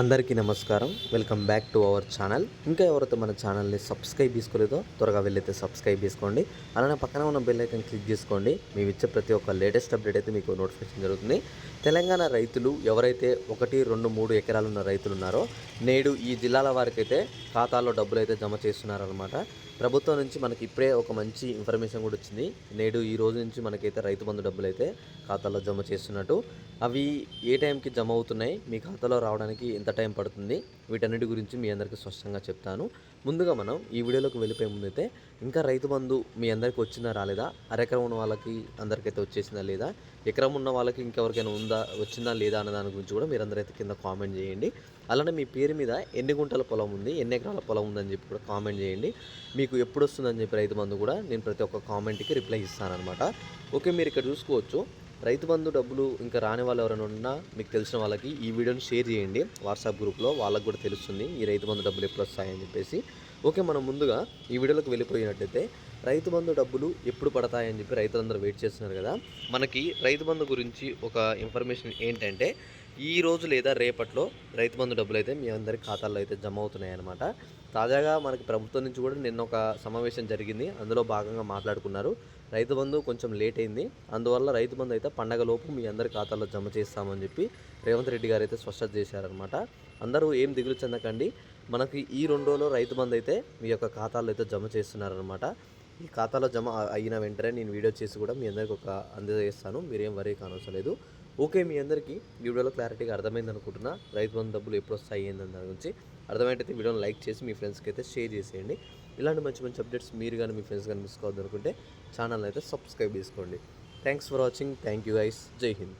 అందరికీ నమస్కారం. Welcome back to our channel ఇంకా ఎవరైతే మన ఛానల్ని సబ్స్క్రైబ్ చేసుకోలేదో త్వరగా వెళ్ళైతే సబ్స్క్రైబ్ చేసుకోండి. అలానే పక్కన ఉన్న బెల్ ఐకన్ క్లిక్ చేసుకోండి. మేము ఇచ్చే ప్రతి ఒక్క లేటెస్ట్ అప్డేట్ అయితే మీకు నోటిఫికేషన్ జరుగుతుంది. తెలంగాణ రైతులు ఎవరైతే ఒకటి రెండు మూడు ఎకరాలు ఉన్న రైతులు ఉన్నారో నేడు ఈ జిల్లాల వారికైతే ఖాతాలో డబ్బులు అయితే జమ చేస్తున్నారనమాట ప్రభుత్వం నుంచి మనకి ఇప్పుడే ఒక మంచి ఇన్ఫర్మేషన్ కూడా వచ్చింది. నేడు ఈ రోజు నుంచి మనకైతే రైతు బంధు డబ్బులు అయితే ఖాతాలో జమ చేస్తున్నట్టు. అవి ఏ టైంకి జమ అవుతున్నాయి? మీ ఖాతాలో రావడానికి ఎంత టైం పడుతుంది వీటన్నిటి గురించి మీ అందరికీ స్పష్టంగా చెప్తాను. ముందుగా మనం ఈ వీడియోలోకి వెళ్ళిపోయే ముందైతే ఇంకా రైతు బంధు మీ అందరికీ వచ్చిందా రాలేదా? అరెకరం ఉన్న వాళ్ళకి అందరికైతే వచ్చేసిందా లేదా? ఎకరం ఉన్న వాళ్ళకి ఇంకెవరికైనా ఉందా వచ్చిందా లేదా అన్న దాని గురించి కూడా మీరు అందరైతే కింద కామెంట్ చేయండి. అలానే మీ పేరు మీద ఎన్ని గుంటల పొలం ఉంది ఎన్ని ఎకరాల పొలం ఉందని చెప్పి కూడా కామెంట్ చేయండి. మీకు ఎప్పుడు వస్తుందని చెప్పి రైతు బంధు కూడా నేను ప్రతి ఒక్క కామెంట్కి రిప్లై ఇస్తాను అనమాట ఓకే మీరు ఇక్కడ చూసుకోవచ్చు. రైతు బంధు డబ్బులు ఇంకా రాని వాళ్ళు ఎవరైనా ఉన్నా మీకు తెలిసిన వాళ్ళకి ఈ వీడియోని షేర్ చేయండి. వాట్సాప్ గ్రూప్లో వాళ్ళకి కూడా తెలుస్తుంది ఈ రైతు బంధు డబ్బులు ఎప్పుడు వస్తాయని చెప్పేసి. ఓకే మనం ముందుగా ఈ వీడియోలోకి వెళ్ళిపోయినట్టయితే రైతు బంధు డబ్బులు ఎప్పుడు పడతాయని చెప్పి రైతులందరూ వెయిట్ చేస్తున్నారు కదా. మనకి రైతు బంధు గురించి ఒక ఇన్ఫర్మేషన్ ఏంటంటే ఈ రోజు లేదా రేపట్లో రైతు బంధు డబ్బులు అయితే మీ అందరి ఖాతాల్లో అయితే జమ అవుతున్నాయి అన్నమాట తాజాగా మనకి ప్రభుత్వం నుంచి కూడా నిన్న ఒక సమావేశం జరిగింది. అందులో భాగంగా మాట్లాడుకున్నారు. రైతు బంధు కొంచెం లేట్ అయింది. అందువల్ల రైతు బంధు అయితే పండగలోపు మీ అందరి ఖాతాల్లో జమ చేస్తామని చెప్పి రేవంత్ రెడ్డి గారు అయితే స్పష్టత చేశారనమాట అందరూ ఏం దిగులు చెందకండి. మనకి ఈ రెండు రోజుల్లో రైతు బంధు అయితే మీ యొక్క ఖాతాల్లో అయితే జమ చేస్తున్నారనమాట ఈ ఖాతాలో జమ అయిన వెంటనే నేను వీడియో చేసి కూడా మీ అందరికి ఒక అందజేస్తాను. మీరేం వరే కానవసరం లేదు ఓకే మీ అందరికీ వీడియోలో క్లారిటీగా అర్థమైంది అనుకుంటున్నా. రైతు బంధు డబ్బులు ఎప్పుడు వస్తాయి ఏందని దాని గురించి అర్థమైతే వీడియోని లైక్ చేసి మీ ఫ్రెండ్స్కి అయితే షేర్ చేసేయండి. ఇలాంటి మంచి మంచి అప్డేట్స్ మీరు కానీ మీ ఫ్రెండ్స్ కానీ మిస్ కావద్దు అనుకుంటే ఛానల్ అయితే సబ్స్క్రైబ్ చేసుకోండి. Thanks for watching. Thank you guys. Jai Hind.